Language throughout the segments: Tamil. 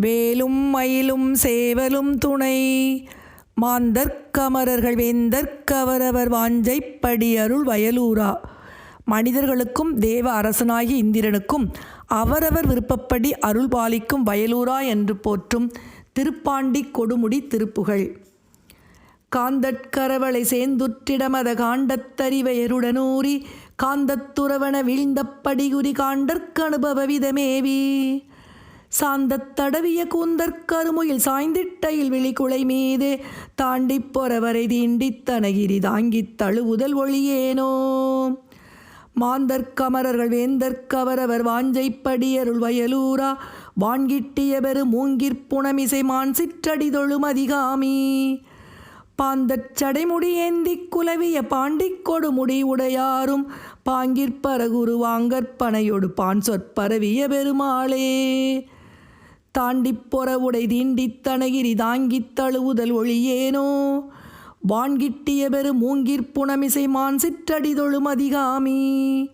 வேலும் மயிலும் சேவலும் துணை. மாந்தர்க்கமரர்கள் வேந்தற்கவரவர் வாஞ்சைப்படி அருள் வயலூரா. மனிதர்களுக்கும் தேவ அரசனாகி இந்திரனுக்கும் அவரவர் விருப்பப்படி அருள் பாலிக்கும் வயலூரா என்று போற்றும் திருப்பாண்டி கொடுமுடி திருப்புகழ் காந்தற்கரவளை சேந்துற்றிடமத காண்டத்தறிவயருடனூறி காந்தத்துறவன வீழ்ந்தப்படிகுறி காண்டற்கனுபவ விதமேவி. சாந்தத் தடவிய கூந்தற்கருமுயில் சாய்ந்திட்டையில் விழிக்குலை மீது தாண்டிப் பொறவரை தீண்டித்தனகிரி தாங்கித் தழுவுதல் ஒளியேனோ மாந்தர்க்கமரர்கள் வேந்தற்கவரவர் வாஞ்சைப்படியருள் வயலூரா வான்கிட்டிய பெரு மூங்கிற் மான் சிற்றடி தொழும் அதிகாமி. பாந்தச் சடைமுடி ஏந்தி குலவிய பாண்டிக் கொடுமுடி உடையாரும் பாங்கிற்பரகுரு வாங்கற்பனையொடு பான் சொற்பரவிய பெருமாளே. தாண்டிப் பொறவுடை தீண்டித் தனகிரி தாங்கித் தழுவுதல் ஒளியேனோ வான்கிட்டிய பெரு மூங்கிற் புனமிசை மான் சிற்றடி தொழும் அதிகாமி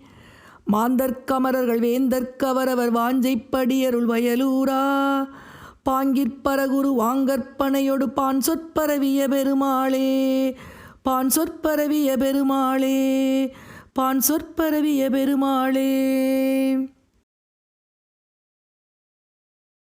மாந்தற்கமரர்கள் வேந்தற்கவரவர் வாஞ்சைப்படியருள் வயலூரா. பாங்கிற்பரகுரு வாங்கற்பனையொடு பான் சொற்பரவிய பெருமாளே. பான் சொற்பரவிய பெருமாளே. பான் சொற்பரவிய பெருமாளே.